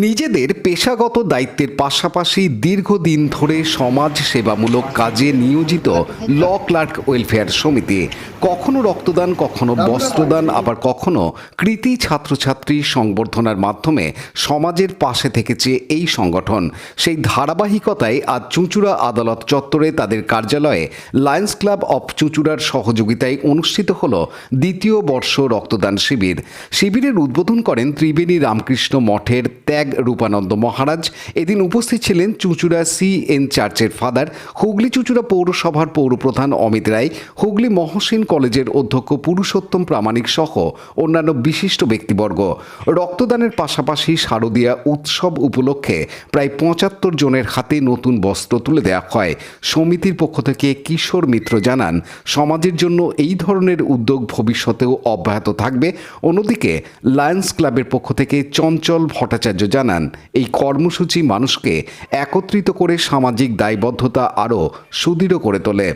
নিজেদের পেশাগত দায়িত্বের পাশাপাশি দীর্ঘদিন ধরে সমাজ সেবামূলক কাজে নিয়োজিত ল ক্লার্ক ওয়েলফেয়ার সমিতি। কখনো রক্তদান, কখনো বস্ত্রদান, আবার কখনো কৃতি ছাত্রছাত্রী সংবর্ধনার মাধ্যমে সমাজের পাশে থেকেছে এই সংগঠন। সেই ধারাবাহিকতায় আজ চুঁচুড়া আদালত চত্বরে তাদের কার্যালয়ে লায়ন্স ক্লাব অফ চুঁচুড়ার সহযোগিতায় অনুষ্ঠিত হল দ্বিতীয় বর্ষ রক্তদান শিবির। শিবিরের উদ্বোধন করেন ত্রিবেণী রামকৃষ্ণ মঠের ত্যাগ রূপানন্দ মহারাজ। এদিন উপস্থিত ছিলেন চুঁচুড়া সি এন চার্চের ফাদার হুগলি চুঁচুড়া পৌরসভার পৌরপ্রধান অমিত রায়, হুগলি মহসিন কলেজের অধ্যক্ষ পুরুষোত্তম প্রামাণিক সহ অন্যান্য বিশিষ্ট ব্যক্তিবর্গ। রক্তদানের পাশাপাশি শারদীয়া উৎসব উপলক্ষে প্রায় পঁচাত্তর জনের হাতে নতুন বস্ত্র তুলে দেওয়া হয়। সমিতির পক্ষ থেকে কিশোর মিত্র জানান, সমাজের জন্য এই ধরনের উদ্যোগ ভবিষ্যতেও অব্যাহত থাকবে। অন্যদিকে লায়ন্স ক্লাবের পক্ষ থেকে চঞ্চল ভট্টাচার্য আচার্য জানান। এই কর্মসূচি মানুষকে একত্রিত করে সামাজিক দায়বদ্ধতা আরও সুদৃঢ় করে তোলে।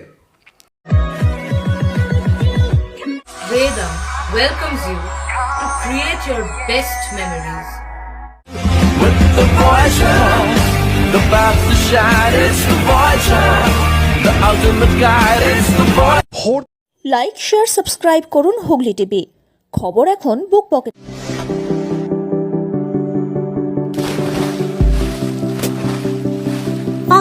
লাইক শেয়ার সাবস্ক্রাইব করুন হুগলি টিভি। খবর এখন book pocket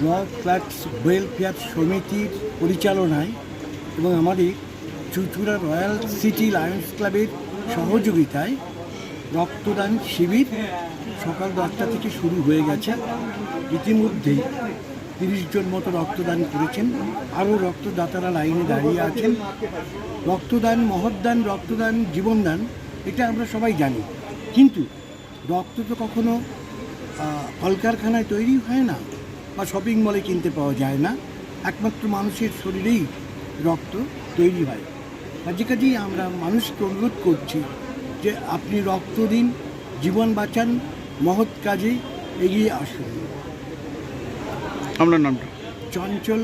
Block clerks welfare সমিতির পরিচালনায় এবং আমাদের চুচুড়া রয়্যাল সিটি লায়ন্স ক্লাবের সহযোগিতায় রক্তদান শিবির সকাল দশটা থেকে শুরু হয়ে গেছে। ইতিমধ্যেই তিরিশ জন মতো রক্তদান করেছেন। আরও রক্তদাতারা লাইনে দাঁড়িয়ে আছেন। রক্তদান মহৎদান রক্তদান, জীবনদান, এটা আমরা সবাই জানি। কিন্তু রক্ত তো কখনো কলকারখানায় তৈরি হয় না। বা শপিং মলে কিনতে পাওয়া যায় না। একমাত্র মানুষের শরীরেই রক্ত তৈরি হয়। কাজে কাজেই আমরা মানুষকে অনুরোধ করছি যে আপনি রক্ত দিন জীবন বাঁচান মহৎ কাজে এগিয়ে আসুন। আপনার নামটা? চঞ্চল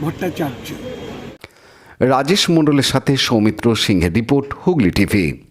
ভট্টাচার্য। রাজেশ মণ্ডলের সাথে সৌমিত্র সিংহের রিপোর্ট হুগলি টিভি।